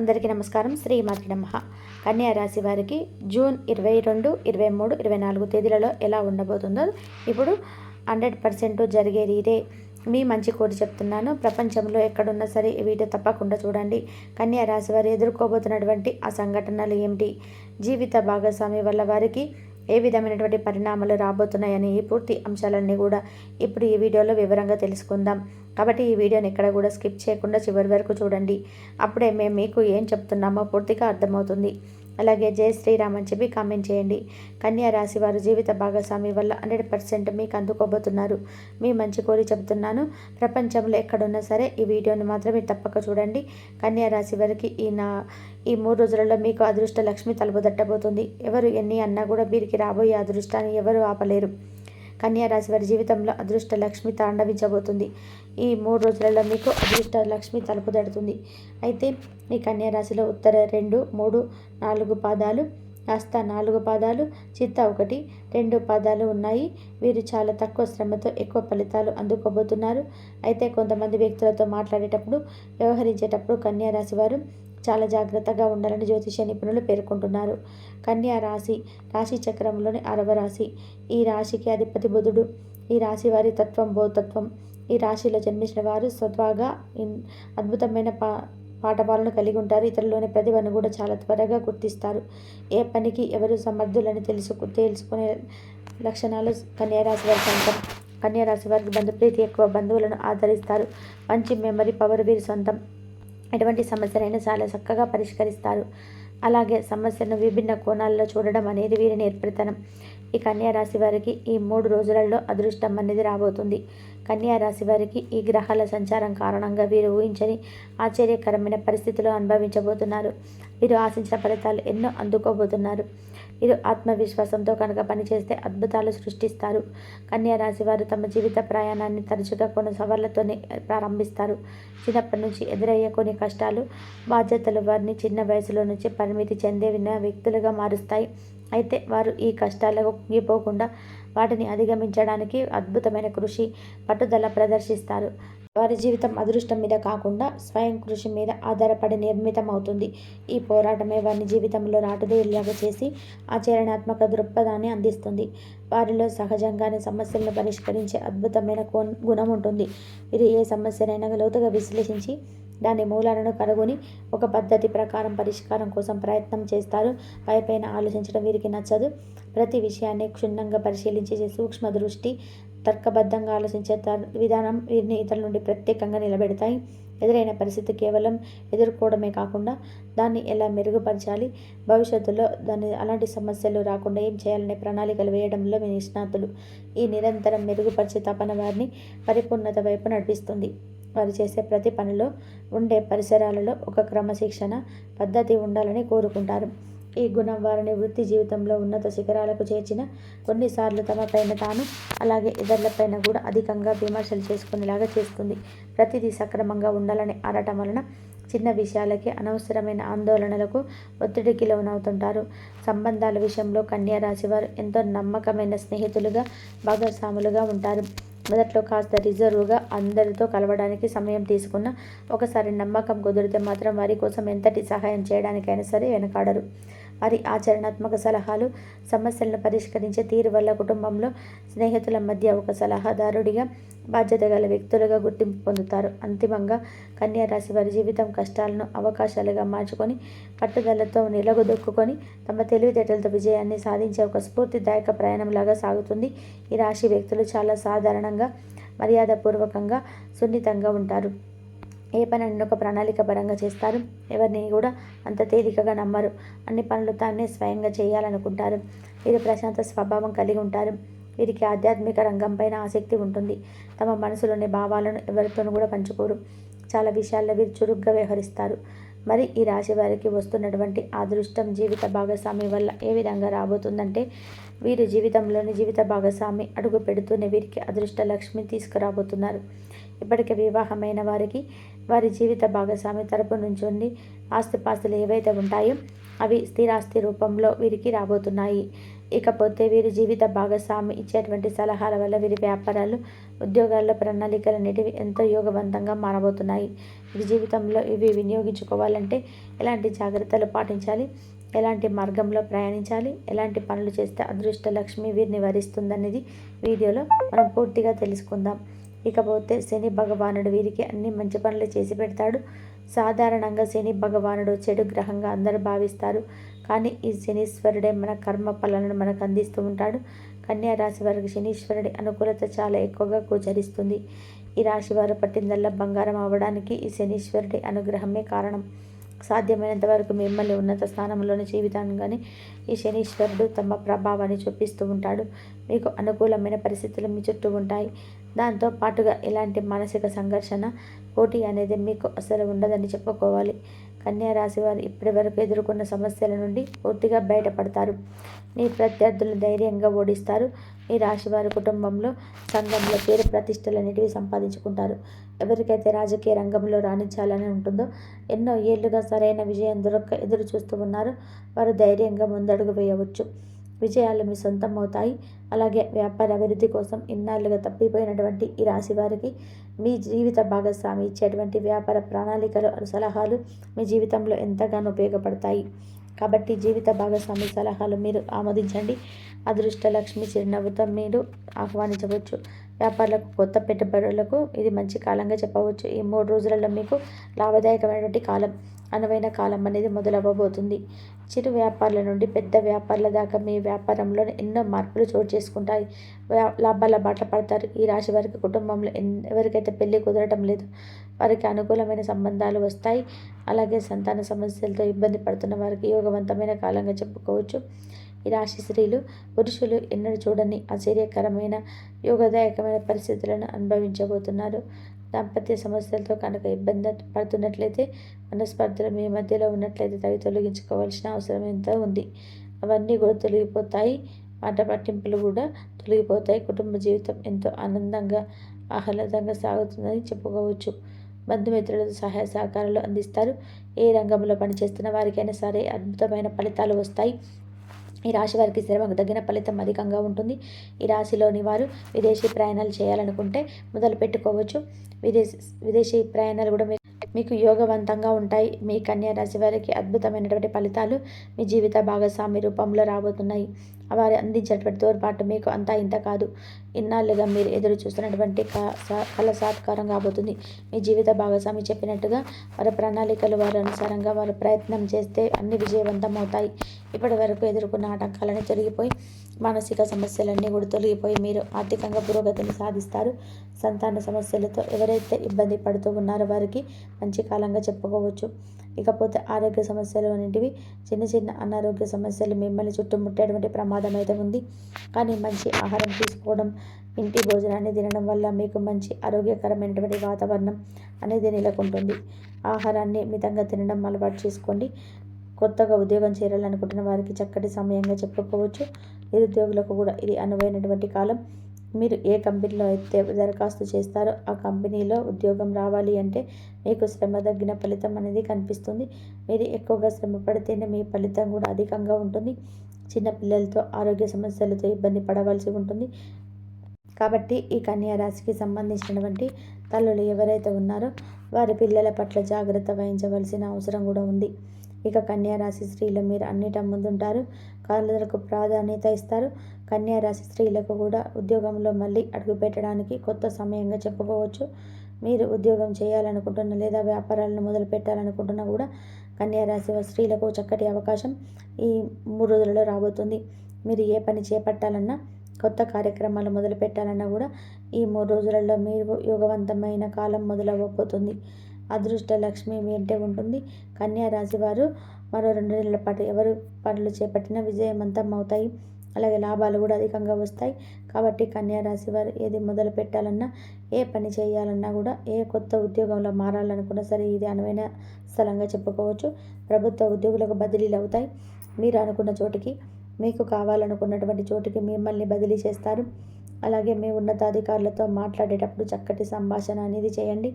అందరికీ నమస్కారం. శ్రీ నమ. కన్యా రాశి వారికి జూన్ ఇరవై రెండు ఇరవై మూడు ఇరవై నాలుగు తేదీలలో ఎలా ఉండబోతుందో ఇప్పుడు హండ్రెడ్ పర్సెంట్ జరిగే రీదే మీ మంచి కోరి చెప్తున్నాను. ప్రపంచంలో ఎక్కడున్నా సరే వీటి తప్పకుండా చూడండి. కన్యా రాశి వారు ఎదుర్కోబోతున్నటువంటి ఆ సంఘటనలు ఏమిటి? జీవిత భాగస్వామి వల్ల వారికి ఏ విధమైనటువంటి పరిణామాలు రాబోతున్నాయని ఈ పూర్తి అంశాలన్నీ కూడా ఇప్పుడు ఈ వీడియోలో వివరంగా తెలుసుకుందాం. కాబట్టి ఈ వీడియోని ఎక్కడ కూడా స్కిప్ చేయకుండా చివరి వరకు చూడండి. అప్పుడే మేము మీకు ఏం చెప్తున్నామో పూర్తిగా అర్థమవుతుంది. అలాగే జయ శ్రీరామ్ అని చెప్పి కామెంట్ చేయండి. కన్యా రాశి వారు జీవిత భాగస్వామి వల్ల హండ్రెడ్ పర్సెంట్ మీకు అందుకోబోతున్నారు. మీ మంచి కోరి చెబుతున్నాను. ప్రపంచంలో ఎక్కడున్నా సరే ఈ వీడియోని మాత్రమే తప్పక చూడండి. కన్యా రాశి వారికి ఈ నా ఈ మూడు రోజులలో మీకు అదృష్ట లక్ష్మి తలుపు తట్టబోతుంది ఎవరు ఎన్ని అన్నా కూడా వీరికి రాబోయే అదృష్టాన్ని ఎవరు ఆపలేరు. కన్యారాశి వారి జీవితంలో అదృష్ట లక్ష్మి తాండవించబోతుంది. ఈ మూడు రోజులలో మీకు అదృష్ట లక్ష్మి తలుపు తడుతుంది. అయితే ఈ కన్యారాశిలో ఉత్తర రెండు మూడు నాలుగు పాదాలు కాస్త నాలుగు పాదాలు చిత్త ఒకటి రెండు పాదాలు ఉన్నాయి. వీరు చాలా తక్కువ శ్రమతో ఎక్కువ ఫలితాలు అందుకోబోతున్నారు. అయితే కొంతమంది వ్యక్తులతో మాట్లాడేటప్పుడు వ్యవహరించేటప్పుడు కన్యారాశి వారు చాలా జాగ్రత్తగా ఉండాలని జ్యోతిష నిపుణులు పేర్కొంటున్నారు. కన్యా రాశి రాశి చక్రంలోని అరవ రాశి. ఈ రాశికి అధిపతి బుధుడు. ఈ రాశి వారి తత్వం బోధత్వం ఈ రాశిలో జన్మించిన వారు స్వతహాగా అద్భుతమైన పా పాఠపాలను కలిగి ఉంటారు. ఇతరులోని ప్రతిభను కూడా చాలా త్వరగా గుర్తిస్తారు. ఏ పనికి ఎవరు సమర్థులని తెలుసుకు తెలుసుకునే లక్షణాలు కన్యారాశి వారి సొంతం కన్యారాశి వారికి బంధుప్రీతి ఎక్కువ బంధువులను ఆదరిస్తారు. మంచి మెమరీ పవర్ వీరి సొంతం. ఎటువంటి సమస్యలైనా చాలా చక్కగా పరిష్కరిస్తారు. అలాగే సమస్యను విభిన్న కోణాల్లో చూడడం అనేది వీరి నేర్పరితనం. ఈ కన్యా రాశి వారికి ఈ మూడు రోజులలో అదృష్టం అనేది రాబోతుంది. కన్యా రాశి వారికి ఈ గ్రహాల సంచారం కారణంగా వీరు ఊహించని ఆశ్చర్యకరమైన పరిస్థితులు అనుభవించబోతున్నారు. వీరు ఆశించిన ఫలితాలు ఎన్నో అందుకోబోతున్నారు. మీరు ఆత్మవిశ్వాసంతో కనుక పనిచేస్తే అద్భుతాలు సృష్టిస్తారు. కన్యా రాశి వారు తమ జీవిత ప్రయాణాన్ని తరచుగా కొన్ని సవాళ్ళతోనే ప్రారంభిస్తారు. చిన్నప్పటి నుంచి ఎదురయ్యే కొన్ని కష్టాలు బాధ్యతలు వారిని చిన్న వయసులో నుంచి పరిమితి చెందే విన్న వ్యక్తులుగా మారుస్తాయి. అయితే వారు ఈ కష్టాలకు కుంగిపోకుండా వాటిని అధిగమించడానికి అద్భుతమైన కృషి పట్టుదల ప్రదర్శిస్తారు. వారి జీవితం అదృష్టం మీద కాకుండా స్వయం కృషి మీద ఆధారపడి నిర్మితం అవుతుంది ఈ పోరాటమే వారిని జీవితంలో రాటుదేలాగా చేసి ఆచరణాత్మక దృక్పథాన్ని అందిస్తుంది. వారిలో సహజంగానే సమస్యలను పరిష్కరించే అద్భుతమైన గుణం ఉంటుంది. వీరు ఏ సమస్యనైనా లోతుగా విశ్లేషించి దాని మూలాలను కనుగొని ఒక పద్ధతి ప్రకారం పరిష్కారం కోసం ప్రయత్నం చేస్తారు. పైపైన ఆలోచించడం వీరికి నచ్చదు. ప్రతి విషయాన్ని క్షుణ్ణంగా పరిశీలించే సూక్ష్మ దృష్టి తర్కబద్ధంగా ఆలోచించే విధానం వీరిని ఇతరుల నుండి ప్రత్యేకంగా నిలబెడతాయి. ఎదురైన పరిస్థితి కేవలం ఎదుర్కోవడమే కాకుండా దాన్ని ఎలా మెరుగుపరచాలి? భవిష్యత్తులో దాన్ని అలాంటి సమస్యలు రాకుండా ఏం చేయాలనే ప్రణాళికలు వేయడంలో మీ నిష్ణాతులు. ఈ నిరంతరం మెరుగుపరిచే తపన వారిని పరిపూర్ణత వైపు నడిపిస్తుంది. వారు చేసే ప్రతి పనిలో ఉండే పరిసరాలలో ఒక క్రమశిక్షణ పద్ధతి ఉండాలని కోరుకుంటారు. ఈ గుణం వారిని వృత్తి జీవితంలో ఉన్నత శిఖరాలకు చేర్చిన కొన్నిసార్లు తమపైన తాను అలాగే ఇతరులపైన కూడా అధికంగా విమర్శలు చేసుకునేలాగా చేస్తుంది. ప్రతిదీ సక్రమంగా ఉండాలని ఆడటం వలన చిన్న విషయాలకి అనవసరమైన ఆందోళనలకు ఒత్తిడికి లోనవుతుంటారు. సంబంధాల విషయంలో కన్యా రాశి వారు ఎంతో నమ్మకమైన స్నేహితులుగా భాగస్వాములుగా ఉంటారు. మొదట్లో కాస్త రిజర్వ్గా అందరితో కలవడానికి సమయం తీసుకున్న ఒకసారి నమ్మకం కుదిరితే మాత్రం వారి కోసం ఎంతటి సహాయం చేయడానికైనా సరే వెనకాడరు. వారి ఆచరణాత్మక సలహాలు సమస్యలను పరిష్కరించే తీరు వల్ల కుటుంబంలో స్నేహితుల మధ్య ఒక సలహాదారుడిగా బాధ్యత గల వ్యక్తులుగా గుర్తింపు పొందుతారు. అంతిమంగా కన్యా రాశి వారి జీవితం కష్టాలను అవకాశాలుగా మార్చుకొని పట్టుదలతో నిలగొదొక్కుకొని తమ తెలివితేటలతో విజయాన్ని సాధించే ఒక స్ఫూర్తిదాయక ప్రయాణంలాగా సాగుతుంది. ఈ రాశి వ్యక్తులు చాలా సాధారణంగా మర్యాదపూర్వకంగా సున్నితంగా ఉంటారు. ఏ పని ఒక ప్రణాళిక పరంగా చేస్తారు. ఎవరిని కూడా అంత తేలికగా నమ్మరు. అన్ని పనులు తానే స్వయంగా చేయాలనుకుంటారు. వీరు ప్రశాంత స్వభావం కలిగి ఉంటారు. వీరికి ఆధ్యాత్మిక రంగంపైన ఆసక్తి ఉంటుంది. తమ మనసులోని భావాలను ఎవరితోనూ కూడా పంచుకోరు. చాలా విషయాల్లో వీరు చురుగ్గా వ్యవహరిస్తారు. మరి ఈ రాశి వారికి వస్తున్నటువంటి అదృష్టం జీవిత భాగస్వామి వల్ల ఏ విధంగా రాబోతుందంటే వీరి జీవితంలోని జీవిత భాగస్వామి అడుగు పెడుతూనే వీరికి అదృష్ట లక్ష్మి తీసుకురాబోతున్నారు. ఇప్పటికే వివాహమైన వారికి వారి జీవిత భాగస్వామి తరపు నుంచి ఉండి ఆస్తిపాస్తులు ఏవైతే ఉంటాయో అవి స్థిరాస్తి రూపంలో వీరికి రాబోతున్నాయి. ఇకపోతే వీరి జీవిత భాగస్వామి ఇచ్చేటువంటి సలహాల వల్ల వీరి వ్యాపారాలు ఉద్యోగాల్లో ప్రణాళికలు అనేటివి ఎంతో యోగవంతంగా మారబోతున్నాయి. వీరి జీవితంలో ఇవి వినియోగించుకోవాలంటే ఎలాంటి జాగ్రత్తలు పాటించాలి? ఎలాంటి మార్గంలో ప్రయాణించాలి? ఎలాంటి పనులు చేస్తే అదృష్ట లక్ష్మి వీరిని వరిస్తుందనేది వీడియోలో మనం పూర్తిగా తెలుసుకుందాం. ఇకపోతే శని భగవానుడు వీరికి అన్ని మంచి పనులు చేసి పెడతాడు. సాధారణంగా శని భగవానుడు చెడు గ్రహంగా అందరూ భావిస్తారు. కానీ ఈ శనీశ్వరుడే మన కర్మ ఫలాలను మనకు అందిస్తూ ఉంటాడు. కన్యా రాశి వారికి శనీశ్వరుడి అనుకూలత చాలా ఎక్కువగా గోచరిస్తుంది. ఈ రాశి వారు పట్టిందల్లా బంగారం అవ్వడానికి ఈ శనీశ్వరుడి అనుగ్రహమే కారణం. సాధ్యమైనంత వరకు మిమ్మల్ని ఉన్నత స్థానంలోని జీవితాన్ని ఈ శనీశ్వరుడు తమ ప్రభావాన్ని చూపిస్తూ ఉంటాడు. మీకు అనుకూలమైన పరిస్థితులు మీ చుట్టూ ఉంటాయి. దాంతో పాటుగా ఇలాంటి మానసిక సంఘర్షణ పోటీ అనేది మీకు అసలు ఉండదని చెప్పుకోవాలి. కన్యా రాశి వారు ఇప్పటి వరకు ఎదుర్కొన్న సమస్యల నుండి పూర్తిగా బయటపడతారు. మీ ప్రత్యర్థులను ధైర్యంగా ఓడిస్తారు. మీ రాశి వారి కుటుంబంలో సంఘంలో పేరు ప్రతిష్టలు అనేటివి సంపాదించుకుంటారు. ఎవరికైతే రాజకీయ రంగంలో రాణించాలని ఉంటుందో ఎన్నో ఏళ్ళుగా సరైన విజయం దొరక్క ఎదురు చూస్తూ ఉన్నారో. వారు ధైర్యంగా ముందడుగు వేయవచ్చు. విజయాలు మీ సొంతం అవుతాయి అలాగే వ్యాపార అభివృద్ధి కోసం ఇన్నాళ్ళుగా తప్పిపోయినటువంటి ఈ రాశి వారికి మీ జీవిత భాగస్వామి ఇచ్చేటువంటి వ్యాపార ప్రణాళికలు సలహాలు మీ జీవితంలో ఎంతగానో ఉపయోగపడతాయి. కాబట్టి జీవిత భాగస్వామి సలహాలు మీరు ఆమోదించండి. అదృష్ట లక్ష్మి చిరునవ్వుతో మీరు ఆహ్వానించవచ్చు. వ్యాపారులకు కొత్త పెట్టుబడులకు ఇది మంచి కాలంగా చెప్పవచ్చు. ఈ మూడు రోజులలో మీకు లాభదాయకమైనటువంటి కాలం. అనువైన కాలం అనేది మొదలవ్వబోతుంది. చిరు వ్యాపారుల నుండి పెద్ద వ్యాపారుల దాకా మీ వ్యాపారంలో ఎన్నో మార్పులు చోటు చేసుకుంటాయి. లాభాల బాట పడతారు. ఈ రాశి వారికి కుటుంబంలో ఎవరికైతే పెళ్ళి కుదరటం లేదు వారికి అనుకూలమైన సంబంధాలు వస్తాయి. అలాగే సంతాన సమస్యలతో ఇబ్బంది పడుతున్న వారికి యోగవంతమైన కాలంగా చెప్పుకోవచ్చు. ఈ రాశి స్త్రీలు పురుషులు ఎన్నడూ చూడని ఆశ్చర్యకరమైన యోగదాయకమైన పరిస్థితులను అనుభవించబోతున్నారు. దాంపత్య సమస్యలతో కనుక ఇబ్బంది పడుతున్నట్లయితే మనస్పర్ధలు మీ మధ్యలో ఉన్నట్లయితే తవి తొలగించుకోవాల్సిన అవసరం ఎంతో ఉంది. అవన్నీ కూడా తొలగిపోతాయి. మాట పట్టింపులు కూడా తొలగిపోతాయి. కుటుంబ జీవితం ఎంతో ఆనందంగా ఆహ్లాదంగా సాగుతుందని చెప్పుకోవచ్చు. బంధుమిత్రులతో సహాయ సహకారాలు అందిస్తారు. ఏ రంగంలో పనిచేస్తున్న వారికైనా సరే అద్భుతమైన ఫలితాలు వస్తాయి. ఈ రాశి వారికి శ్రమకు తగిన ఫలితం అధికంగా ఉంటుంది. ఈ రాశిలోని వారు విదేశీ ప్రయాణాలు చేయాలనుకుంటే మొదలు పెట్టుకోవచ్చు విదేశీ విదేశీ ప్రయాణాలు కూడా మీకు యోగవంతంగా ఉంటాయి. మీ కన్యా రాశి వారికి అద్భుతమైనటువంటి ఫలితాలు మీ జీవిత భాగస్వామి రూపంలో రాబోతున్నాయి. వారు అందించేటువంటి తోడ్పాటు మీకు అంతా ఇంత కాదు. ఇన్నాళ్ళుగా మీరు ఎదురు చూస్తున్నటువంటి కళ సాత్కారం కాబోతుంది. మీ జీవిత భాగస్వామి చెప్పినట్టుగా వారి ప్రణాళికలు వారి అనుసారంగా వారు ప్రయత్నం చేస్తే అన్ని విజయవంతం అవుతాయి. ఇప్పటి వరకు ఎదుర్కొన్న ఆటంకాలను తొలగిపోయి మానసిక సమస్యలన్నీ కూడా తొలగిపోయి మీరు ఆర్థికంగా పురోగతిని సాధిస్తారు. సంతాన సమస్యలతో ఎవరైతే ఇబ్బంది పడుతూ ఉన్నారో వారికి మంచి కాలంగా చెప్పుకోవచ్చు. ఇకపోతే ఆరోగ్య సమస్యలు అనేటివి చిన్న చిన్న అనారోగ్య సమస్యలు మిమ్మల్ని చుట్టుముట్టేటువంటి ప్రమాదం అయితే ఉంది. కానీ మంచి ఆహారం తీసుకోవడం ఇంటి భోజనాన్ని తినడం వల్ల మీకు మంచి ఆరోగ్యకరమైనటువంటి వాతావరణం అనేది నెలకొంటుంది. ఆహారాన్ని మితంగా తినడం అలవాటు చేసుకోండి. కొత్తగా ఉద్యోగం చేరాలనుకుంటున్న వారికి చక్కటి సమయంగా చెప్పుకోవచ్చు. నిరుద్యోగులకు కూడా ఇది అనువైనటువంటి కాలం. మీరు ఏ కంపెనీలో అయితే దరఖాస్తు చేస్తారో ఆ కంపెనీలో ఉద్యోగం రావాలి అంటే మీకు శ్రమ తగ్గిన ఫలితం అనేది కనిపిస్తుంది. మీరు ఎక్కువగా శ్రమ పడితేనే మీ ఫలితం కూడా అధికంగా ఉంటుంది. చిన్నపిల్లలతో ఆరోగ్య సమస్యలతో ఇబ్బంది పడవలసి ఉంటుంది. కాబట్టి ఈ కన్యా రాశికి సంబంధించినటువంటి తల్లులు ఎవరైతే ఉన్నారో వారి పిల్లల పట్ల జాగ్రత్త వహించవలసిన అవసరం కూడా ఉంది. ఇక కన్యా రాశి స్త్రీలు మీరు అన్నిట ముందుంటారు. కళలకు ప్రాధాన్యత ఇస్తారు. కన్యారాశి స్త్రీలకు కూడా ఉద్యోగంలో మళ్ళీ అడుగుపెట్టడానికి కొత్త సమయంగా చెప్పుకోవచ్చు. మీరు ఉద్యోగం చేయాలనుకుంటున్న లేదా వ్యాపారాలను మొదలు పెట్టాలనుకుంటున్నా కూడా కన్యారాశి స్త్రీలకు చక్కటి అవకాశం ఈ మూడు రోజులలో రాబోతుంది. మీరు ఏ పని చేపట్టాలన్నా కొత్త కార్యక్రమాలు మొదలు పెట్టాలన్నా కూడా ఈ మూడు రోజులలో మీరు యోగవంతమైన కాలం మొదలవ్వబోతుంది. అదృష్ట లక్ష్మి వెంటే ఉంటుంది. కన్యా రాశి వారు మరో రెండు నెలల పాటు ఎవరు పనులు చేపట్టినా విజయవంతం అవుతాయి. అలాగే లాభాలు కూడా అధికంగా వస్తాయి. కాబట్టి కన్యా రాశి వారు ఏది మొదలు పెట్టాలన్నా ఏ పని చేయాలన్నా కూడా ఏ కొత్త ఉద్యోగంలో మారాలనుకున్నా సరే ఇది అనువైన స్థలంగా చెప్పుకోవచ్చు. ప్రభుత్వ ఉద్యోగులకు బదిలీలు అవుతాయి. మీరు అనుకున్న చోటికి మీకు కావాలనుకున్నటువంటి చోటికి మిమ్మల్ని బదిలీ చేస్తారు. అలాగే మీ ఉన్నతాధికారులతో మాట్లాడేటప్పుడు చక్కటి సంభాషణ అనేది చేయండి.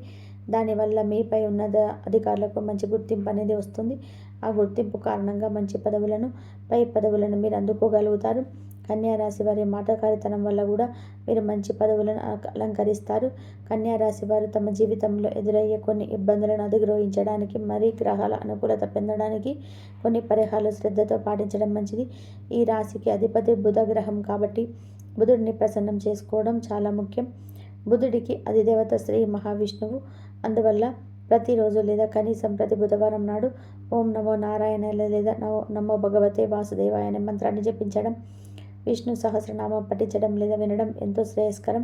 దానివల్ల మీపై ఉన్న అధికారులకు మంచి గుర్తింపు అనేది వస్తుంది. ఆ గుర్తింపు కారణంగా మంచి పదవులను పై పదవులను మీరు అందుకోగలుగుతారు. కన్యా రాశి వారి మాటకారితనం వల్ల కూడా మీరు మంచి పదవులను అలంకరిస్తారు. కన్యా రాశి వారు తమ జీవితంలో ఎదురయ్యే కొన్ని ఇబ్బందులను అధిగ్రహించడానికి మరీ గ్రహాల అనుకూలత పొందడానికి కొన్ని పరిహారాలు శ్రద్ధతో పాటించడం మంచిది. ఈ రాశికి అధిపతి బుధ గ్రహం కాబట్టి బుధుడిని ప్రసన్నం చేసుకోవడం చాలా ముఖ్యం. బుధుడికి అధిదేవత శ్రీ మహావిష్ణువు. అందువల్ల ప్రతిరోజు లేదా కనీసం ప్రతి బుధవారం నాడు ఓం నమో నారాయణ లేదా నమో నమో భగవతే వాసుదేవాయ అనే మంత్రాన్ని జపించడం విష్ణు సహస్రనామం పఠించడం లేదా వినడం ఎంతో శ్రేయస్కరం.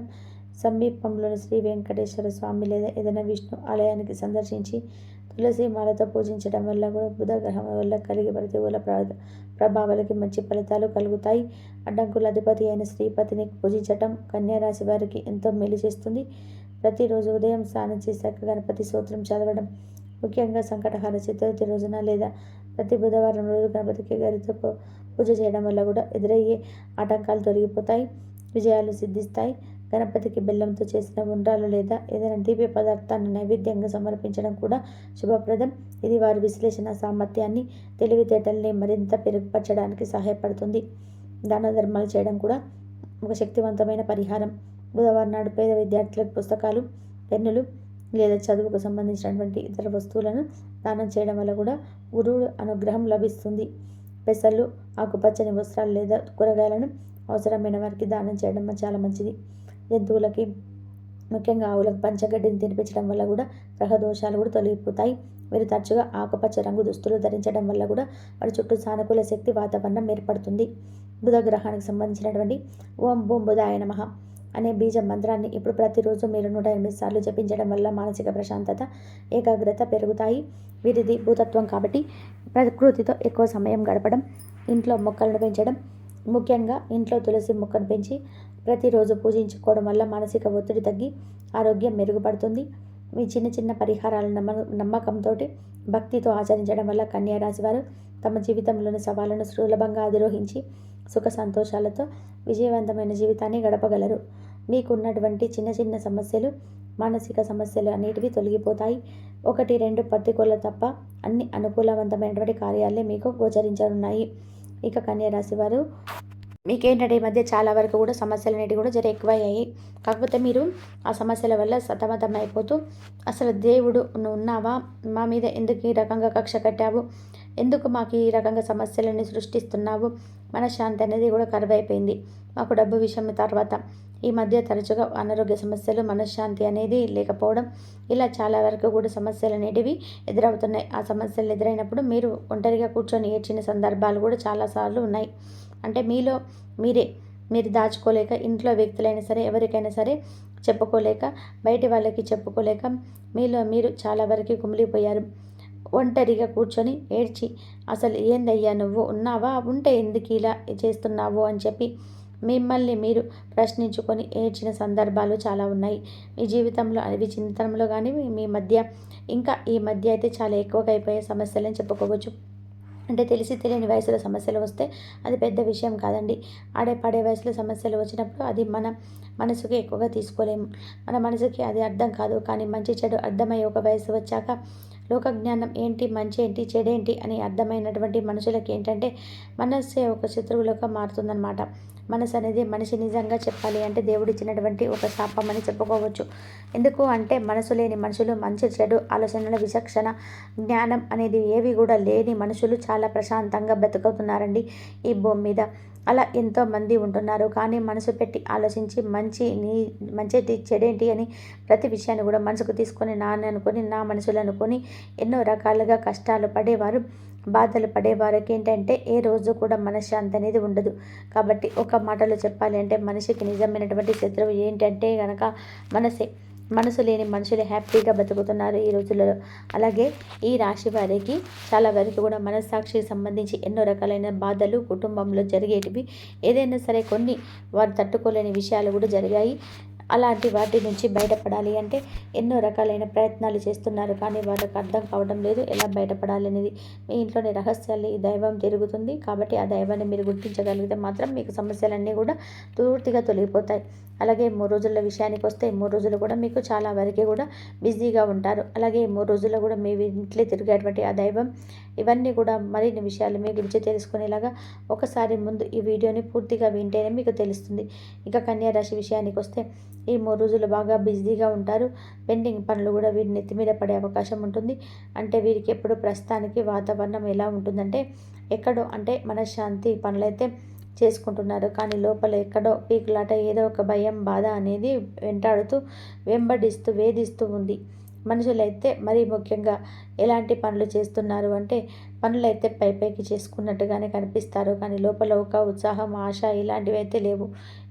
సమీపంలోని శ్రీ వెంకటేశ్వర స్వామి లేదా ఏదైనా విష్ణు ఆలయానికి సందర్శించి తులసి మాలతో పూజించడం వల్ల కూడా బుధ గ్రహం వల్ల కలిగే ప్రతికూల ప్రభావాలకి మంచి ఫలితాలు కలుగుతాయి. అడ్డంకుల అధిపతి అయిన శ్రీపతిని పూజించటం కన్యారాశి వారికి ఎంతో మేలు చేస్తుంది. ప్రతిరోజు ఉదయం స్నానం చేశాక గణపతి సూత్రం చదవడం ముఖ్యంగా సంకటహార చతుర్థి రోజున లేదా ప్రతి బుధవారం రోజు గణపతికి గారితో పూజ చేయడం వల్ల కూడా ఎదురయ్యే ఆటంకాలు తొలగిపోతాయి విజయాలు సిద్ధిస్తాయి. గణపతికి బెల్లంతో చేసిన ఉండ్రాలు లేదా ఏదైనా దీప్య పదార్థాన్ని నైవేద్యంగా సమర్పించడం కూడా శుభప్రదం. ఇది వారి విశ్లేషణ సామర్థ్యాన్ని తెలివితేటల్ని మరింత పెరుగుపరచడానికి సహాయపడుతుంది. దాన ధర్మాలు చేయడం కూడా ఒక శక్తివంతమైన పరిహారం. బుధవారం నాడు పేద విద్యార్థులకు పుస్తకాలు పెన్నులు లేదా చదువుకు సంబంధించినటువంటి ఇతర వస్తువులను దానం చేయడం వల్ల కూడా గురువుడు అనుగ్రహం లభిస్తుంది. పెసర్లు ఆకుపచ్చని వస్త్రాలు లేదా కూరగాయలను అవసరమైన వారికి దానం చేయడం చాలా మంచిది. జంతువులకి ముఖ్యంగా ఆవులకు పంచగడ్డిని తినిపించడం వల్ల కూడా గ్రహ దోషాలు కూడా తొలగిపోతాయి. వీరు తరచుగా ఆకుపచ్చ రంగు దుస్తులు ధరించడం వల్ల కూడా వారి చుట్టూ సానుకూల శక్తి వాతావరణం ఏర్పడుతుంది. బుధ గ్రహానికి సంబంధించినటువంటి ఓం బుధ బుధాయ నమః. అనే బీజ మంత్రాన్ని ఇప్పుడు ప్రతిరోజు మీరు నూట ఎనిమిది సార్లు జపించడం వల్ల మానసిక ప్రశాంతత ఏకాగ్రత పెరుగుతాయి. వీరిది భూతత్వం కాబట్టి ప్రకృతితో ఎక్కువ సమయం గడపడం ఇంట్లో మొక్కలను పెంచడం ముఖ్యంగా ఇంట్లో తులసి మొక్కను పెంచి ప్రతిరోజు పూజించుకోవడం వల్ల మానసిక ఒత్తిడి తగ్గి ఆరోగ్యం మెరుగుపడుతుంది. మీ చిన్న చిన్న పరిహారాలను నమ్మ నమ్మకంతో భక్తితో ఆచరించడం వల్ల కన్యారాశి వారు తమ జీవితంలోని సవాళ్ళను సులభంగా అధిరోహించి సుఖ సంతోషాలతో విజయవంతమైన జీవితాన్ని గడపగలరు. మీకున్నటువంటి చిన్న చిన్న సమస్యలు మానసిక సమస్యలు అన్నిటివి తొలగిపోతాయి. ఒకటి రెండు పర్టికుల తప్ప అన్ని అనుకూలవంతమైనటువంటి కార్యాలే మీకు గోచరించనున్నాయి. ఇక కన్యరాశి వారు మీకేంటంటే ఈ మధ్య చాలా వరకు కూడా సమస్యలు అనేవి కూడా జర ఎక్కువయ్యాయి. కాకపోతే మీరు ఆ సమస్యల వల్ల సతమతం అయిపోతూ అసలు దేవుడు నువ్వు ఉన్నావా? మా మీద ఎందుకు ఈ రకంగా కక్ష కట్టావు? ఎందుకు మాకు ఈ రకంగా సమస్యలని సృష్టిస్తున్నావు? మనశ్శాంతి అనేది కూడా కరువైపోయింది. మాకు డబ్బు విషయం తర్వాత. ఈ మధ్య తరచుగా అనారోగ్య సమస్యలు మనశ్శాంతి అనేది లేకపోవడం ఇలా చాలా వరకు కూడా సమస్యలు అనేటివి ఎదురవుతున్నాయి. ఆ సమస్యలు ఎదురైనప్పుడు మీరు ఒంటరిగా కూర్చొని ఏడ్చిన సందర్భాలు కూడా చాలాసార్లు ఉన్నాయి. అంటే మీలో మీరే మీరు దాచుకోలేక ఇంట్లో వ్యక్తులైనా సరే ఎవరికైనా సరే చెప్పుకోలేక బయటి వాళ్ళకి చెప్పుకోలేక మీలో మీరు చాలా వరకు కుమిలిపోయారు. ఒంటరిగా కూర్చొని ఏడ్చి అసలు ఏందయ్యా నువ్వు? ఉన్నావా? ఉంటే ఎందుకు ఇలా చేస్తున్నావు? అని చెప్పి మిమ్మల్ని మీరు ప్రశ్నించుకొని ఏడ్చిన సందర్భాలు చాలా ఉన్నాయి. మీ జీవితంలో అవి చింతనంలో కానీ మీ మధ్య ఇంకా ఈ మధ్య అయితే చాలా ఎక్కువగా అయిపోయే సమస్యలని చెప్పుకోవచ్చు. అంటే తెలిసి తెలియని వయసులో సమస్యలు వస్తే అది పెద్ద విషయం కాదండి. ఆడే పడే వయసులో సమస్యలు వచ్చినప్పుడు అది మన మనసుకి ఎక్కువగా తీసుకోలేము. మన మనసుకి అది అర్థం కాదు. కానీ మంచి చెడు అర్థమయ్యే ఒక వయసు వచ్చాక లోకజ్ఞానం ఏంటి మంచి ఏంటి చెడేంటి అని అర్థమైనటువంటి మనుషులకి ఏంటంటే మనస్సే ఒక శత్రువులుగా మారుతుందన్నమాట. మనసు అనేది మనిషి నిజంగా చెప్పాలి అంటే దేవుడు ఇచ్చినటువంటి ఒక శాపం అని చెప్పుకోవచ్చు. ఎందుకు అంటే మనసు లేని మనుషులు మంచి చెడు ఆలోచనల విచక్షణ జ్ఞానం అనేది ఏవి కూడా లేని మనుషులు చాలా ప్రశాంతంగా బ్రతుకుతున్నారండి ఈ భూమి మీద. అలా ఎంతోమంది ఉంటున్నారు. కానీ మనసు పెట్టి ఆలోచించి మంచి నీ మంచి చెడేంటి అని ప్రతి విషయాన్ని కూడా మనసుకు తీసుకొని నాన్న అనుకొని నా మనసులు అనుకొని ఎన్నో రకాలుగా కష్టాలు పడేవారు బాధలు పడేవారికి ఏంటంటే ఏ రోజు కూడా మనశ్శాంతి అనేది ఉండదు. కాబట్టి ఒక మాటలో చెప్పాలి అంటే మనిషికి నిజమైనటువంటి శత్రువు ఏంటంటే కనుక మనసే. మనసు లేని మనుషులు హ్యాపీగా బతుకుతున్నారు ఈ రోజులలో. అలాగే ఈ రాశి వారికి చాలా వరకు కూడా మనస్సాక్షికి సంబంధించి ఎన్నో రకాలైన బాధలు కుటుంబంలో జరిగేటివి ఏదైనా సరే కొన్ని వారు తట్టుకోలేని విషయాలు కూడా జరిగాయి. అలాంటి వాటి నుంచి బయటపడాలి అంటే ఎన్నో రకాలైన ప్రయత్నాలు చేస్తున్నారు కానీ వాళ్ళకి అర్థం కావడం లేదు ఎలా బయటపడాలి అనేది. మీ ఇంట్లోని రహస్యాలు ఈ దైవం తిరుగుతుంది కాబట్టి ఆ దైవాన్ని మీరు గుర్తించగలిగితే మాత్రం మీకు సమస్యలన్నీ కూడా పూర్తిగా తొలగిపోతాయి. అలాగే మూడు రోజుల విషయానికి వస్తే మూడు రోజులు కూడా మీకు చాలా వరకే కూడా బిజీగా ఉంటారు. అలాగే మూడు రోజుల్లో కూడా మీ ఇంట్లో తిరిగేటువంటి ఆ దైవం ఇవన్నీ కూడా మరిన్ని విషయాలు మీ గురించి తెలుసుకునేలాగా ఒకసారి ముందు ఈ వీడియోని పూర్తిగా వింటేనే మీకు తెలుస్తుంది. ఇక కన్యా రాశి విషయానికి వస్తే ఈ మూడు రోజులు బాగా బిజీగా ఉంటారు. పెండింగ్ పనులు కూడా వీరి నెత్తి మీద పడే అవకాశం ఉంటుంది. అంటే వీరికి ఎప్పుడు ప్రస్తుతానికి వాతావరణం ఎలా ఉంటుందంటే ఎక్కడో అంటే మనశ్శాంతి పనులైతే చేసుకుంటున్నారు. కానీ లోపల ఎక్కడో పీకులాట ఏదో ఒక భయం బాధ అనేది వెంటాడుతూ వెంబడిస్తూ వేధిస్తూ ఉంది. మనుషులైతే మరీ ముఖ్యంగా ఎలాంటి పనులు చేస్తున్నారు అంటే పనులైతే పై పైకి చేసుకున్నట్టుగానే కనిపిస్తారు. కానీ లోపల ఒక ఉత్సాహం ఆశ ఇలాంటివి అయితే లేవు.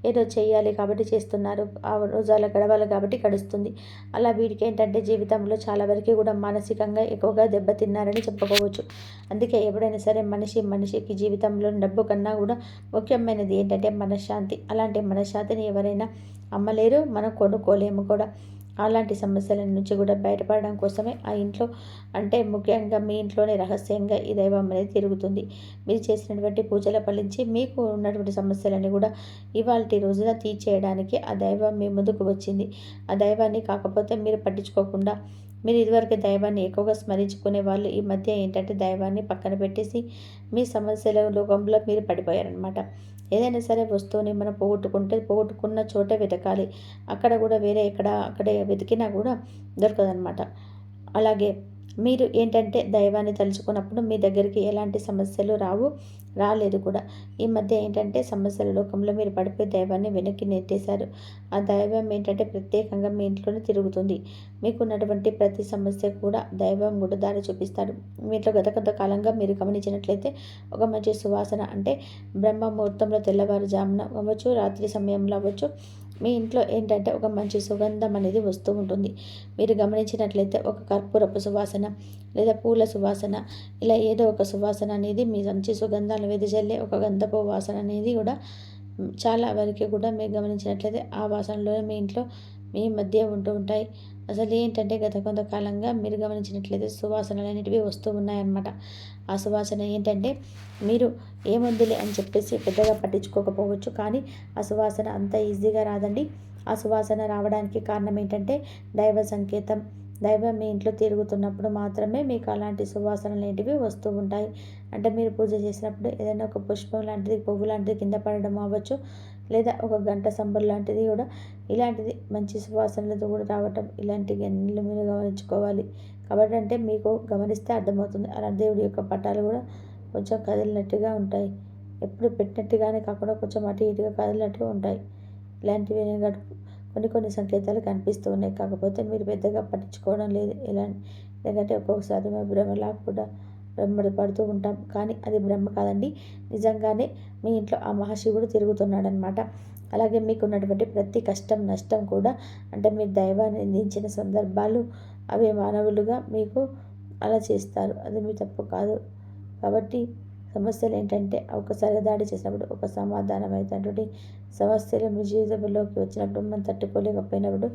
ఏదో చేయాలి కాబట్టి చేస్తున్నారు. ఆ రోజాల గడవాలి కాబట్టి గడుస్తుంది. అలా వీడికి ఏంటంటే జీవితంలో చాలా వరకు కూడా మానసికంగా ఎక్కువగా దెబ్బతిన్నారని చెప్పుకోవచ్చు. అందుకే ఎప్పుడైనా సరే మనిషి మనిషికి జీవితంలో డబ్బు కన్నా కూడా ముఖ్యమైనది ఏంటంటే మనశ్శాంతి. అలాంటి మనశ్శాంతిని ఎవరైనా అమ్మలేరు మనం కొనుక్కోలేము కూడా. అలాంటి సమస్యల నుంచి కూడా బయటపడడం కోసమే ఆ ఇంట్లో అంటే ముఖ్యంగా మీ ఇంట్లోనే రహస్యంగా ఈ దైవం అనేది తిరుగుతుంది. మీరు చేసినటువంటి పూజల ఫలించి మీకు ఉన్నటువంటి సమస్యలన్నీ కూడా ఇవాళ రోజున తీర్చేయడానికి ఆ దైవం మీ ముందుకు వచ్చింది. ఆ దైవాన్ని కాకపోతే మీరు పట్టించుకోకుండా మీరు ఇదివరకు దైవాన్ని ఎక్కువగా స్మరించుకునే వాళ్ళు ఈ మధ్య ఏంటంటే దైవాన్ని పక్కన పెట్టేసి మీ సమస్యల లోకంలో మీరు పడిపోయారనమాట ఏదైనా సరే వస్తువుని మనం పోగొట్టుకుంటే పోగొట్టుకున్న చోటే వెతకాలి. అక్కడ కూడా వేరే ఎక్కడ అక్కడే వెతికినా కూడా దొరకదనమాట అలాగే మీరు ఏంటంటే దైవాన్ని తలుచుకున్నప్పుడు మీ దగ్గరికి ఎలాంటి సమస్యలు రావు. రాలేదు కూడా. ఈ మధ్య ఏంటంటే సమస్యల లోకంలో మీరు పడిపోయి దైవాన్ని వెనక్కి నెట్టేశారు. ఆ దైవం ఏంటంటే ప్రత్యేకంగా మీ ఇంట్లోనే తిరుగుతుంది. మీకున్నటువంటి ప్రతి సమస్య కూడా దైవం కూడా దారి చూపిస్తాడు. ఇంట్లో గత కొంతకాలంగా మీరు గమనించినట్లయితే ఒక మంచి సువాసన అంటే బ్రహ్మ ముహూర్తంలో తెల్లవారుజామున అవ్వచ్చు రాత్రి సమయంలో అవ్వచ్చు మీ ఇంట్లో ఏంటంటే ఒక మంచి సుగంధం అనేది వస్తూ ఉంటుంది. మీరు గమనించినట్లయితే ఒక కర్పూరపు సువాసన లేదా పూల సువాసన ఇలా ఏదో ఒక సువాసన అనేది మీ మంచి సుగంధాలు వెదజల్లే ఒక గంధపు వాసన అనేది కూడా చాలా వరకు కూడా మీరు గమనించినట్లయితే ఆ వాసనలోనే మీ ఇంట్లో మీ మధ్య ఉంటూ ఉంటాయి. అసలు ఏంటంటే గత కొంతకాలంగా మీరు గమనించినట్లయితే సువాసనలు అనేటివి వస్తూ ఉన్నాయన్నమాట. ఆ సువాసన ఏంటంటే మీరు ఏముందిలే అని చెప్పేసి పెద్దగా పట్టించుకోకపోవచ్చు. కానీ ఆ సువాసన అంత ఈజీగా రాదండి. ఆ సువాసన రావడానికి కారణం ఏంటంటే దైవ సంకేతం. దైవం మీ ఇంట్లో తిరుగుతున్నప్పుడు మాత్రమే మీకు అలాంటి సువాసనలు ఏంటివి వస్తూ ఉంటాయి. అంటే మీరు పూజ చేసినప్పుడు ఏదైనా ఒక పుష్పం లాంటిది పువ్వు లాంటిది కింద పడడం అవ్వచ్చు. లేదా ఒక గంట సంబర్ లాంటిది కూడా ఇలాంటిది మంచి సువాసనలతో కూడా రావటం ఇలాంటివి అన్ని మీరు గమనించుకోవాలి. కాబట్టి అంటే మీకు గమనిస్తే అర్థమవుతుంది. అలా దేవుడి యొక్క పటాలు కూడా కొంచెం కదిలినట్టుగా ఉంటాయి. ఎప్పుడు పెట్టినట్టుగానే కాకుండా కొంచెం అటు ఇటుగా కదిలినట్టుగా ఉంటాయి. ఇలాంటివి కొన్ని కొన్ని సంకేతాలు కనిపిస్తూ ఉన్నాయి. కాకపోతే మీరు పెద్దగా పట్టించుకోవడం లేదు. ఎలా ఎందుకంటే ఒక్కొక్కసారి మేము భ్రమలా కూడా బ్రహ్మడు పడుతూ ఉంటాం. కానీ అది బ్రహ్మ కాదండి. నిజంగానే మీ ఇంట్లో ఆ మహాశివుడు తిరుగుతున్నాడనమాట అలాగే మీకు ఉన్నటువంటి ప్రతి కష్టం నష్టం కూడా అంటే మీరు దైవాన్ని అందించిన సందర్భాలు అవి మానవులుగా మీకు అలా చేస్తారు. అది మీ తప్పు కాదు. కాబట్టి సమస్యలు ఏంటంటే ఒకసారి దాడి చేసినప్పుడు ఒక సమాధానం అయినటువంటి సమస్యలు మీ జీవితంలోకి వచ్చినప్పుడు మనం తట్టుకోలేకపోయినప్పుడు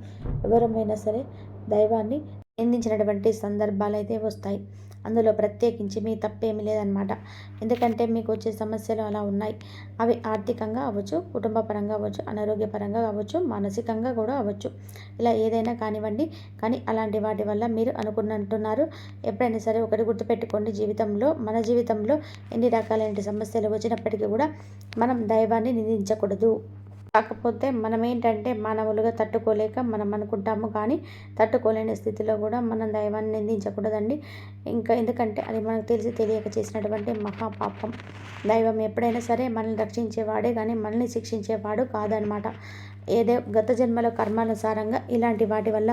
ఎవరమైనా సరే దైవాన్ని నిందించినటువంటి సందర్భాలు అయితే వస్తాయి. అందులో ప్రత్యేకించి మీ తప్పేమీ లేదనమాట ఎందుకంటే మీకు వచ్చే సమస్యలు అలా ఉన్నాయి. అవి ఆర్థికంగా అవ్వచ్చు కుటుంబ పరంగా అవ్వచ్చు అనారోగ్యపరంగా అవ్వచ్చు మానసికంగా కూడా అవ్వచ్చు. ఇలా ఏదైనా కానివ్వండి. కానీ అలాంటి వాటి వల్ల మీరు అనుకున్నట్టున్నారు. ఎప్పుడైనా సరే ఒకటి గుర్తుపెట్టుకోండి. జీవితంలో మన జీవితంలో ఎన్ని రకాలైన సమస్యలు వచ్చినప్పటికీ కూడా మనం దైవాన్ని నిందించకూడదు. కాకపోతే మనం ఏంటంటే మానవులుగా తట్టుకోలేక మనం అనుకుంటాము కానీ తట్టుకోలేని స్థితిలో కూడా మనం దైవాన్ని నిందించకూడదండి. ఇంకా ఎందుకంటే అది మనకు తెలిసి తెలియక చేసినటువంటి మహాపాపం. దైవం ఎప్పుడైనా సరే మనల్ని రక్షించేవాడే కానీ మనల్ని శిక్షించేవాడు కాదనమాట. ఏదో గత జన్మల కర్మానుసారంగా ఇలాంటి వాటి వల్ల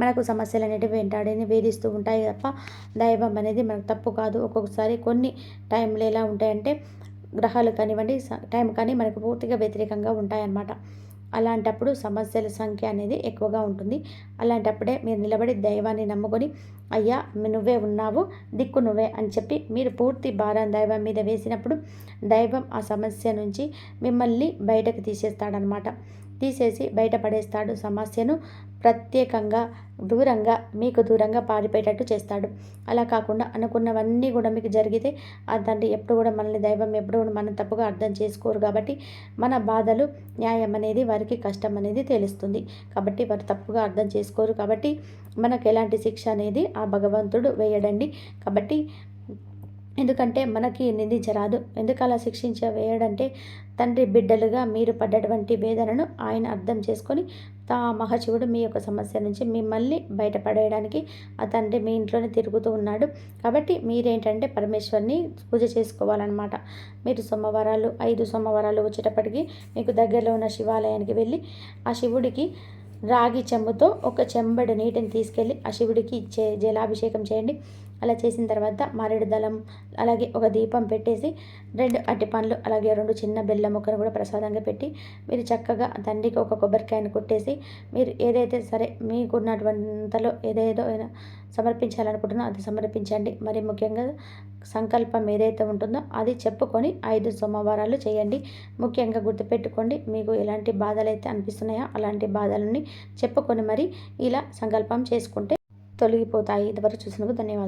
మనకు సమస్యలు అనేటివి వెంటాడని వేధిస్తూ ఉంటాయి తప్ప దైవం అనేది మనకు తప్పు కాదు. ఒక్కొక్కసారి కొన్ని టైంలో ఎలా ఉంటాయంటే గ్రహాలు కానివ్వండి టైం కానీ మనకు పూర్తిగా వ్యతిరేకంగా ఉంటాయన్నమాట. అలాంటప్పుడు సమస్యల సంఖ్య అనేది ఎక్కువగా ఉంటుంది. అలాంటప్పుడే మీరు నిలబడి దైవాన్ని నమ్ముకొని అయ్యా నువ్వే ఉన్నావు దిక్కు నువ్వే అని చెప్పి మీరు పూర్తి భారం దైవం మీద వేసినప్పుడు దైవం ఆ సమస్య నుంచి మిమ్మల్ని బయటకు తీసేస్తాడనమాట తీసేసి బయటపడేస్తాడు సమస్యను ప్రత్యేకంగా దూరంగా మీకు దూరంగా పారిపోయేటట్టు చేస్తాడు. అలా కాకుండా అనుకున్నవన్నీ కూడా మీకు జరిగితే ఆ తండ్రి ఎప్పుడు కూడా మనల్ని దైవం ఎప్పుడు కూడా మనం తప్పుగా అర్థం చేసుకోరు కాబట్టి మన బాధలు న్యాయం అనేది వారికి కష్టం అనేది తెలుస్తుంది. కాబట్టి వారు తప్పుగా అర్థం చేసుకోరు కాబట్టి మనకు ఎలాంటి శిక్ష అనేది ఆ భగవంతుడు వేయడండి. కాబట్టి ఎందుకంటే మనకి నిందించరాదు. ఎందుకు అలా శిక్షించ వేయడంటే తండ్రి బిడ్డలుగా మీరు పడ్డటువంటి వేదనను ఆయన అర్థం చేసుకొని తా మహాశివుడు మీ యొక్క సమస్య నుంచి మిమ్మల్ని బయటపడేయడానికి ఆ తండ్రి మీ ఇంట్లోనే తిరుగుతూ ఉన్నాడు. కాబట్టి మీరేంటంటే పరమేశ్వర్ని పూజ చేసుకోవాలన్నమాట. మీరు సోమవారాలు ఐదు సోమవారాలు వచ్చేటప్పటికి మీకు దగ్గరలో ఉన్న శివాలయానికి వెళ్ళి ఆ శివుడికి రాగి చెంబుతో ఒక చెంబడు నీటిని తీసుకెళ్ళి ఆ శివుడికి ఇచ్చే జలాభిషేకం చేయండి. అలా చేసిన తర్వాత మారేడు దళం అలాగే ఒక దీపం పెట్టేసి రెండు అట్టి పండ్లు అలాగే రెండు చిన్న బెల్లం ముక్కను కూడా ప్రసాదంగా పెట్టి మీరు చక్కగా తండ్రికి ఒక కొబ్బరికాయను కొట్టేసి మీరు ఏదైతే సరే మీకున్నటువంతలో ఏదేదో సమర్పించాలనుకుంటున్నా అది సమర్పించండి. మరి ముఖ్యంగా సంకల్పం ఏదైతే ఉంటుందో అది చెప్పుకొని ఐదు సోమవారాలు చేయండి. ముఖ్యంగా గుర్తుపెట్టుకోండి మీకు ఎలాంటి బాధలు అయితే అనిపిస్తున్నాయో అలాంటి బాధలని చెప్పుకొని మరి ఇలా సంకల్పం చేసుకుంటే తొలగిపోతాయి. ఇదివరకు చూసినందుకు ధన్యవాదాలు.